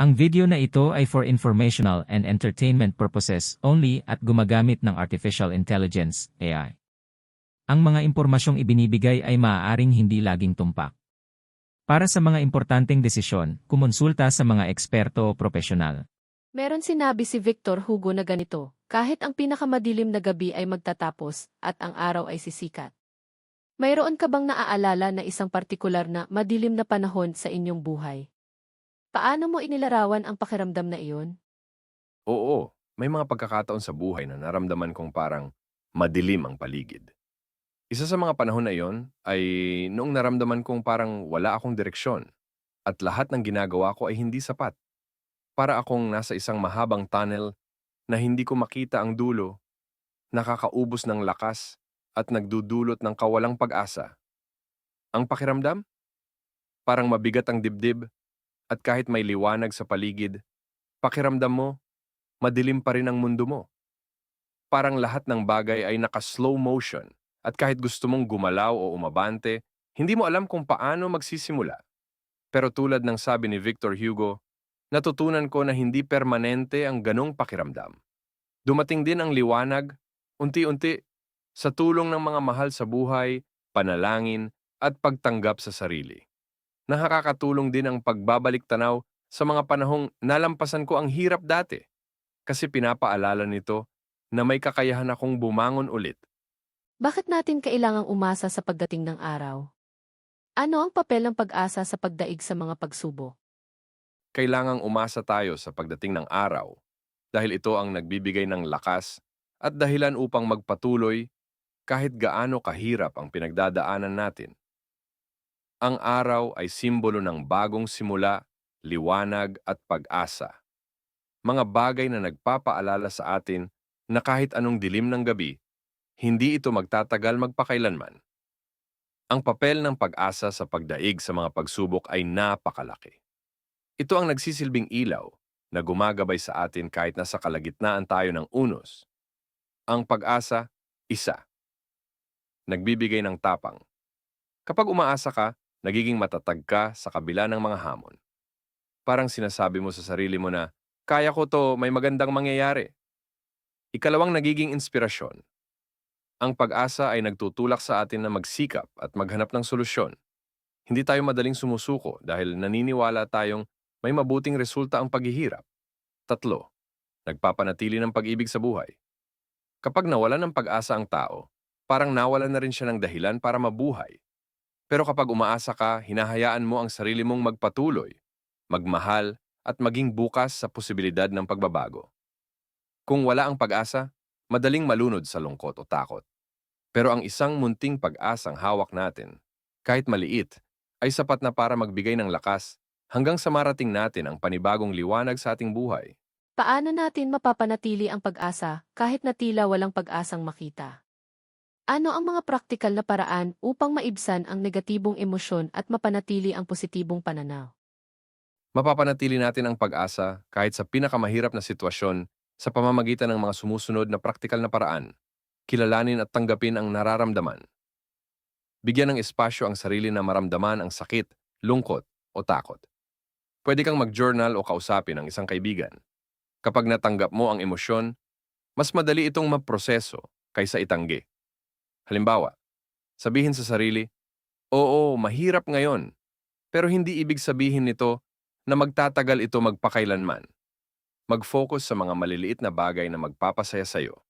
Ang video na ito ay for informational and entertainment purposes only at gumagamit ng Artificial Intelligence, AI. Ang mga impormasyong ibinibigay ay maaaring hindi laging tumpak. Para sa mga importanteng desisyon, kumonsulta sa mga eksperto o profesional. Meron sinabi si Victor Hugo na ganito, kahit ang pinakamadilim na gabi ay magtatapos at ang araw ay sisikat. Mayroon ka bang naaalala na isang partikular na madilim na panahon sa inyong buhay? Paano mo inilarawan ang pakiramdam na iyon? Oo, may mga pagkakataon sa buhay na naramdaman kong parang madilim ang paligid. Isa sa mga panahon na iyon ay noong naramdaman kong parang wala akong direksyon at lahat ng ginagawa ko ay hindi sapat. Para akong nasa isang mahabang tunnel na hindi ko makita ang dulo, nakakaubos ng lakas at nagdudulot ng kawalang pag-asa. Ang pakiramdam? Parang mabigat ang dibdib at kahit may liwanag sa paligid, pakiramdam mo, madilim pa rin ang mundo mo. Parang lahat ng bagay ay naka-slow motion at kahit gusto mong gumalaw o umabante, hindi mo alam kung paano magsisimula. Pero tulad ng sabi ni Victor Hugo, natutunan ko na hindi permanente ang ganong pakiramdam. Dumating din ang liwanag, unti-unti, sa tulong ng mga mahal sa buhay, panalangin, at pagtanggap sa sarili. Nakakatulong din ang pagbabalik tanaw sa mga panahong nalampasan ko ang hirap dati kasi pinapaalala nito na may kakayahan akong bumangon ulit. Bakit natin kailangang umasa sa pagdating ng araw? Ano ang papel ng pag-asa sa pagdaig sa mga pagsubok? Kailangang umasa tayo sa pagdating ng araw dahil ito ang nagbibigay ng lakas at dahilan upang magpatuloy kahit gaano kahirap ang pinagdadaanan natin. Ang araw ay simbolo ng bagong simula, liwanag at pag-asa. Mga bagay na nagpapaalala sa atin na kahit anong dilim ng gabi, hindi ito magtatagal magpakailanman. Ang papel ng pag-asa sa pagdaig sa mga pagsubok ay napakalaki. Ito ang nagsisilbing ilaw na gumagabay sa atin kahit nasa kalagitnaan tayo ng unos. Ang pag-asa, isa. Nagbibigay ng tapang. Kapag umaasa ka, nagiging matatag ka sa kabila ng mga hamon. Parang sinasabi mo sa sarili mo na, kaya ko to, may magandang mangyayari. Ikalawang nagiging inspirasyon. Ang pag-asa ay nagtutulak sa atin na magsikap at maghanap ng solusyon. Hindi tayo madaling sumusuko dahil naniniwala tayong may mabuting resulta ang paghihirap. Tatlo, nagpapanatili ng pag-ibig sa buhay. Kapag nawala ng pag-asa ang tao, parang nawala na rin siya ng dahilan para mabuhay. Pero kapag umaasa ka, hinahayaan mo ang sarili mong magpatuloy, magmahal, at maging bukas sa posibilidad ng pagbabago. Kung wala ang pag-asa, madaling malunod sa lungkot o takot. Pero ang isang munting pag-asang hawak natin, kahit maliit, ay sapat na para magbigay ng lakas hanggang sa marating natin ang panibagong liwanag sa ating buhay. Paano natin mapapanatili ang pag-asa kahit na tila walang pag-asang makita? Ano ang mga praktikal na paraan upang maibsan ang negatibong emosyon at mapanatili ang positibong pananaw? Mapapanatili natin ang pag-asa kahit sa pinakamahirap na sitwasyon sa pamamagitan ng mga sumusunod na praktikal na paraan. Kilalanin at tanggapin ang nararamdaman. Bigyan ng espasyo ang sarili na maramdaman ang sakit, lungkot o takot. Pwede kang mag-journal o kausapin ang isang kaibigan. Kapag natanggap mo ang emosyon, mas madali itong maproseso kaysa itanggi. Halimbawa, sabihin sa sarili, Oo, mahirap ngayon, pero hindi ibig sabihin nito na magtatagal ito magpakailanman. Mag-focus sa mga maliliit na bagay na magpapasaya sa iyo,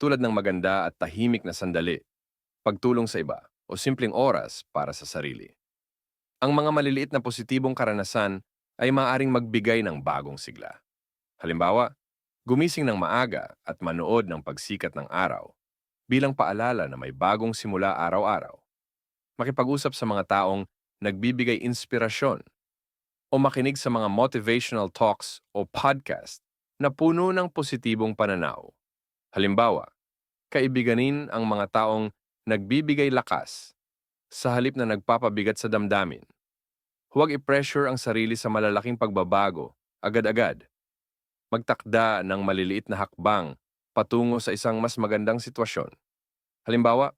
tulad ng maganda at tahimik na sandali, pagtulong sa iba, o simpleng oras para sa sarili. Ang mga maliliit na positibong karanasan ay maaaring magbigay ng bagong sigla. Halimbawa, gumising ng maaga at manood ng pagsikat ng araw bilang paalala na may bagong simula araw-araw. Makipag-usap sa mga taong nagbibigay inspirasyon o makinig sa mga motivational talks o podcast na puno ng positibong pananaw. Halimbawa, kaibiganin ang mga taong nagbibigay lakas sa halip na nagpapabigat sa damdamin. Huwag i-pressure ang sarili sa malalaking pagbabago agad-agad. Magtakda ng maliliit na hakbang patungo sa isang mas magandang sitwasyon. Halimbawa,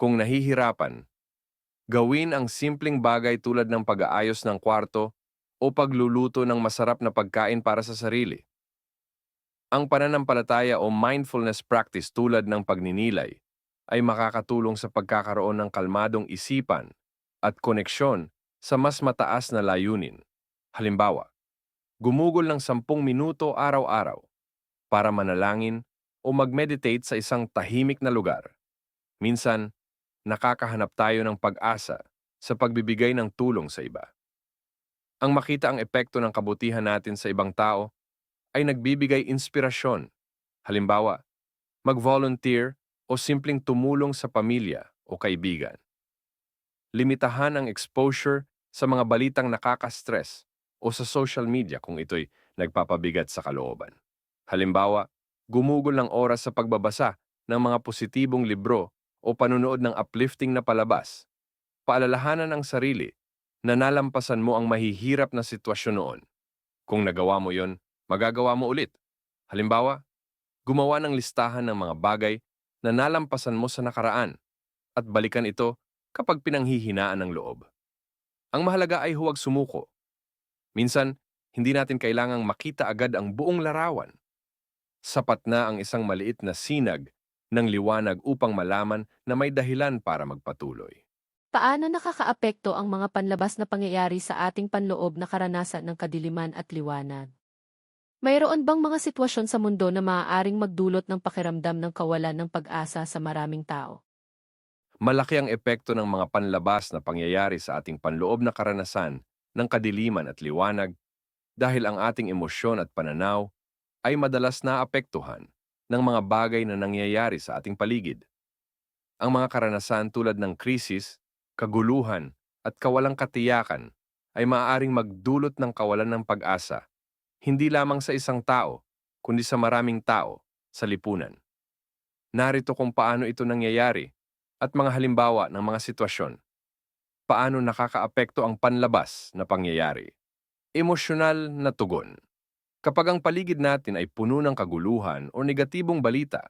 kung nahihirapan, gawin ang simpleng bagay tulad ng pag-aayos ng kwarto o pagluluto ng masarap na pagkain para sa sarili. Ang pananampalataya o mindfulness practice tulad ng pagninilay ay makakatulong sa pagkakaroon ng kalmadong isipan at koneksyon sa mas mataas na layunin. Halimbawa, gumugol ng 10 minuto araw-araw para manalangin o mag-meditate sa isang tahimik na lugar. Minsan, nakakahanap tayo ng pag-asa sa pagbibigay ng tulong sa iba. Ang makita ang epekto ng kabutihan natin sa ibang tao ay nagbibigay inspirasyon. Halimbawa, mag-volunteer o simpleng tumulong sa pamilya o kaibigan. Limitahan ang exposure sa mga balitang nakaka-stress o sa social media kung ito'y nagpapabigat sa kalooban. Halimbawa, gumugol ng oras sa pagbabasa ng mga positibong libro o panunood ng uplifting na palabas. Paalalahanan ang sarili na nalampasan mo ang mahihirap na sitwasyon noon. Kung nagawa mo yon, magagawa mo ulit. Halimbawa, gumawa ng listahan ng mga bagay na nalampasan mo sa nakaraan at balikan ito kapag pinanghihinaan ng loob. Ang mahalaga ay huwag sumuko. Minsan, hindi natin kailangang makita agad ang buong larawan. Sapat na ang isang maliit na sinag ng liwanag upang malaman na may dahilan para magpatuloy. Paano nakakaapekto ang mga panlabas na pangyayari sa ating panloob na karanasan ng kadiliman at liwanag? Mayroon bang mga sitwasyon sa mundo na maaaring magdulot ng pakiramdam ng kawalan ng pag-asa sa maraming tao? Malaki ang epekto ng mga panlabas na pangyayari sa ating panloob na karanasan ng kadiliman at liwanag dahil ang ating emosyon at pananaw ay madalas naapektuhan ng mga bagay na nangyayari sa ating paligid. Ang mga karanasan tulad ng krisis, kaguluhan, at kawalang katiyakan ay maaaring magdulot ng kawalan ng pag-asa, hindi lamang sa isang tao, kundi sa maraming tao sa lipunan. Narito kung paano ito nangyayari at mga halimbawa ng mga sitwasyon. Paano nakakaapekto ang panlabas na pangyayari? Emosyonal na tugon. Kapag ang paligid natin ay puno ng kaguluhan o negatibong balita,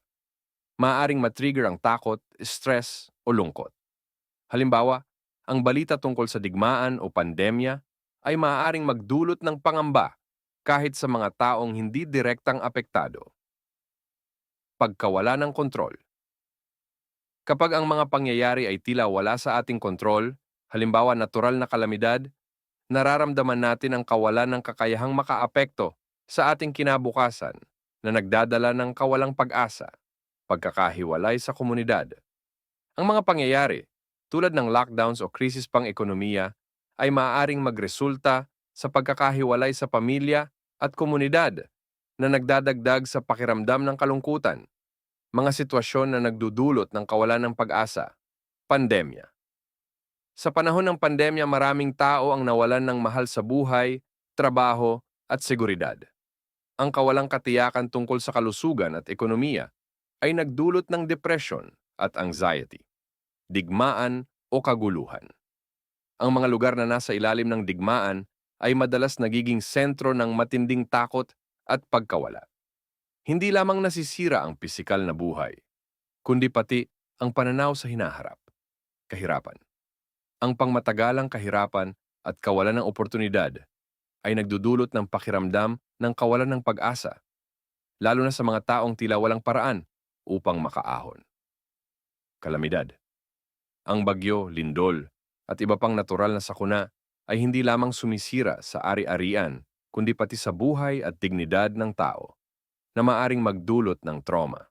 maaaring matrigger ang takot, stress o lungkot. Halimbawa, ang balita tungkol sa digmaan o pandemya ay maaaring magdulot ng pangamba kahit sa mga taong hindi direktang apektado. Pagkawala ng kontrol. Kapag ang mga pangyayari ay tila wala sa ating kontrol, halimbawa natural na kalamidad, nararamdaman natin ang kawalan ng kakayahang makaapekto sa ating kinabukasan na nagdadala ng kawalang pag-asa, pagkakahiwalay sa komunidad. Ang mga pangyayari, tulad ng lockdowns o krisis pang ekonomiya, ay maaaring magresulta sa pagkakahiwalay sa pamilya at komunidad na nagdadagdag sa pakiramdam ng kalungkutan mga sitwasyon na nagdudulot ng kawalan ng pag-asa, pandemya. Sa panahon ng pandemya, maraming tao ang nawalan ng mahal sa buhay, trabaho at seguridad. Ang kawalang katiyakan tungkol sa kalusugan at ekonomiya ay nagdulot ng depression at anxiety, digmaan o kaguluhan. Ang mga lugar na nasa ilalim ng digmaan ay madalas nagiging sentro ng matinding takot at pagkawala. Hindi lamang nasisira ang pisikal na buhay, kundi pati ang pananaw sa hinaharap, kahirapan. Ang pangmatagalang kahirapan at kawalan ng oportunidad ay nagdudulot ng pakiramdam ng kawalan ng pag-asa, lalo na sa mga taong tila walang paraan upang makaahon. Kalamidad. Ang bagyo, lindol, at iba pang natural na sakuna ay hindi lamang sumisira sa ari-arian, kundi pati sa buhay at dignidad ng tao na maaring magdulot ng trauma,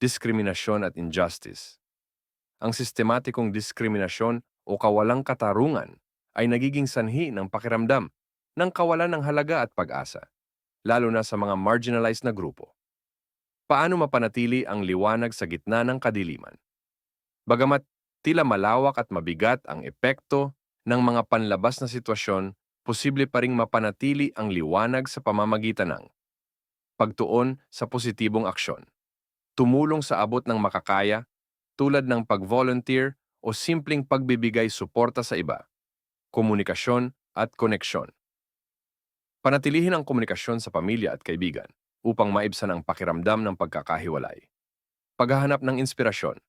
diskriminasyon at injustice. Ang sistematikong diskriminasyon o kawalang katarungan ay nagiging sanhi ng pakiramdam ng kawalan ng halaga at pag-asa, lalo na sa mga marginalized na grupo. Paano mapanatili ang liwanag sa gitna ng kadiliman? Bagamat tila malawak at mabigat ang epekto ng mga panlabas na sitwasyon, posible pa ring mapanatili ang liwanag sa pamamagitan ng pagtuon sa positibong aksyon. Tumulong sa abot ng makakaya, tulad ng pag-volunteer o simpleng pagbibigay suporta sa iba. Komunikasyon at koneksyon. Panatilihin ang komunikasyon sa pamilya at kaibigan upang maibsan ang pakiramdam ng pagkakahiwalay. Paghahanap ng inspirasyon.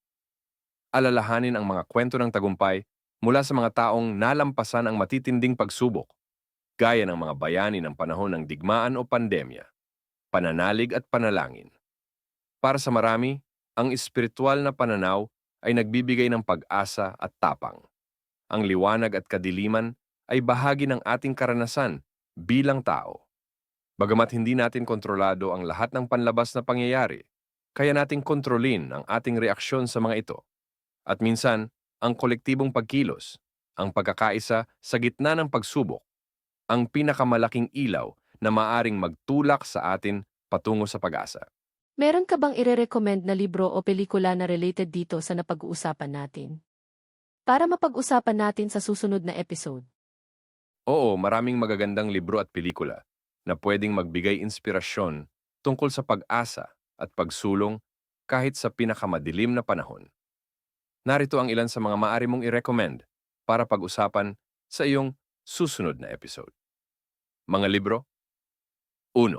Alalahanin ang mga kwento ng tagumpay mula sa mga taong nalampasan ang matitinding pagsubok gaya ng mga bayani ng panahon ng digmaan o pandemya, pananalig at panalangin. Para sa marami, ang espiritual na pananaw ay nagbibigay ng pag-asa at tapang. Ang liwanag at kadiliman ay bahagi ng ating karanasan bilang tao. Bagamat hindi natin kontrolado ang lahat ng panlabas na pangyayari, kaya nating kontrolin ang ating reaksyon sa mga ito. At minsan, ang kolektibong pagkilos, ang pagkakaisa sa gitna ng pagsubok, ang pinakamalaking ilaw na maaring magtulak sa atin patungo sa pag-asa. Meron ka bang ire-recommend na libro o pelikula na related dito sa napag-uusapan natin? Para mapag-usapan natin sa susunod na episode. Oo, maraming magagandang libro at pelikula na pwedeng magbigay inspirasyon tungkol sa pag-asa at pagsulong kahit sa pinakamadilim na panahon. Narito ang ilan sa mga maaari mong i-recommend para pag-usapan sa iyong susunod na episode. Mga libro 1.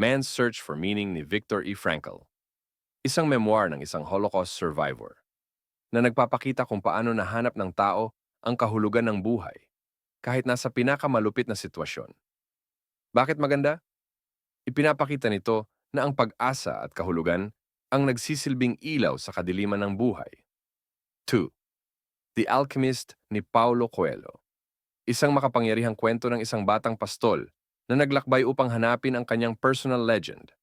Man's Search for Meaning ni Viktor E. Frankl Isang memoir ng isang Holocaust survivor na nagpapakita kung paano nahanap ng tao ang kahulugan ng buhay kahit nasa pinakamalupit na sitwasyon. Bakit maganda? Ipinapakita nito na ang pag-asa at kahulugan ang nagsisilbing ilaw sa kadiliman ng buhay. 2. The Alchemist ni Paulo Coelho Isang makapangyarihang kwento ng isang batang pastol na naglakbay upang hanapin ang kanyang personal legend.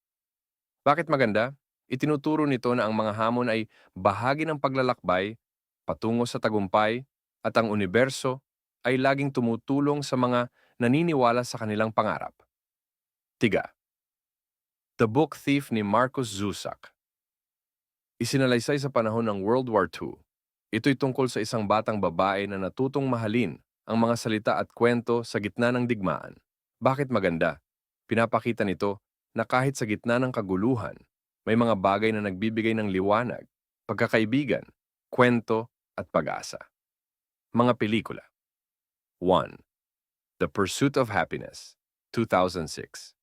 Bakit maganda? Itinuturo nito na ang mga hamon ay bahagi ng paglalakbay, patungo sa tagumpay, at ang universo ay laging tumutulong sa mga naniniwala sa kanilang pangarap. Tiga. The Book Thief ni Marcus Zusak Isinalaysay sa panahon ng World War II. Ito'y tungkol sa isang batang babae na natutong mahalin ang mga salita at kwento sa gitna ng digmaan. Bakit maganda? Pinapakita nito na kahit sa gitna ng kaguluhan, may mga bagay na nagbibigay ng liwanag, pagkakaibigan, kwento at pag-asa. Mga pelikula 1. The Pursuit of Happiness, 2006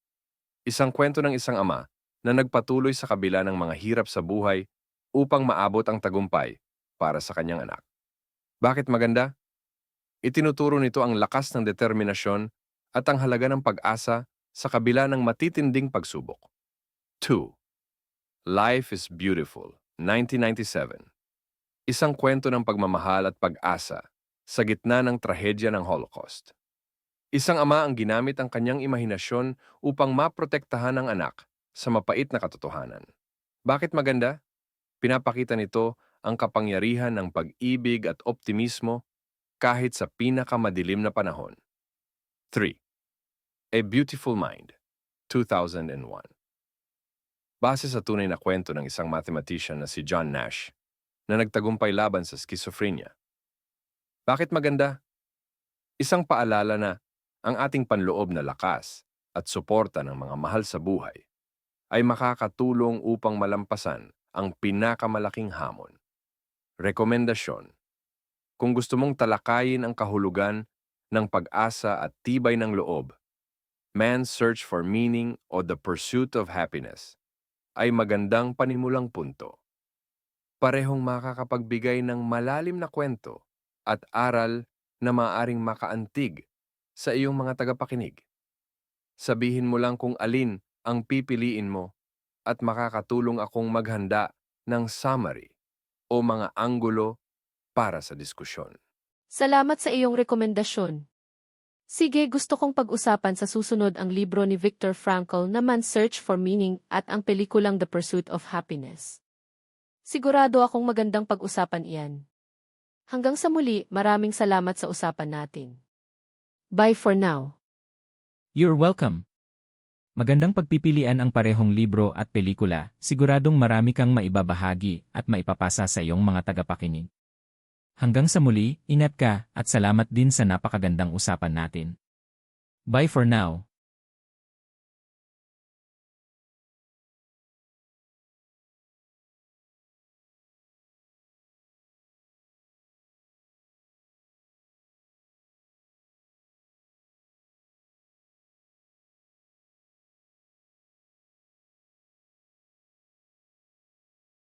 Isang kwento ng isang ama na nagpatuloy sa kabila ng mga hirap sa buhay upang maabot ang tagumpay para sa kanyang anak. Bakit maganda? Itinuturo nito ang lakas ng determinasyon at ang halaga ng pag-asa sa kabila ng matitinding pagsubok. 2. Life is Beautiful, 1997 Isang kwento ng pagmamahal at pag-asa sa gitna ng trahedya ng Holocaust. Isang ama ang ginamit ang kanyang imahinasyon upang maprotektahan ang anak sa mapait na katotohanan. Bakit maganda? Pinapakita nito ang kapangyarihan ng pag-ibig at optimismo kahit sa pinakamadilim na panahon. 3. A Beautiful Mind, 2001 Base sa tunay na kwento ng isang mathematician na si John Nash na nagtagumpay laban sa schizophrenia. Bakit maganda? Isang paalala na ang ating panloob na lakas at suporta ng mga mahal sa buhay ay makakatulong upang malampasan ang pinakamalaking hamon. Rekomendasyon Kung gusto mong talakayin ang kahulugan ng pag-asa at tibay ng loob, Man's Search for Meaning o The Pursuit of Happiness ay magandang panimulang punto. Parehong makakapagbigay ng malalim na kwento at aral na maaring makaantig sa iyong mga tagapakinig. Sabihin mo lang kung alin ang pipiliin mo at makakatulong akong maghanda ng summary o mga anggulo para sa diskusyon. Salamat sa iyong rekomendasyon. Sige, gusto kong pag-usapan sa susunod ang libro ni Viktor Frankl na Man Search for Meaning at ang pelikulang The Pursuit of Happiness. Sigurado akong magandang pag-usapan iyan. Hanggang sa muli, maraming salamat sa usapan natin. Bye for now. You're welcome. Magandang pagpipilian ang parehong libro at pelikula, siguradong marami kang maibabahagi at maipapasa sa iyong mga tagapakinig. Hanggang sa muli, ingat ka at salamat din sa napakagandang usapan natin. Bye for now.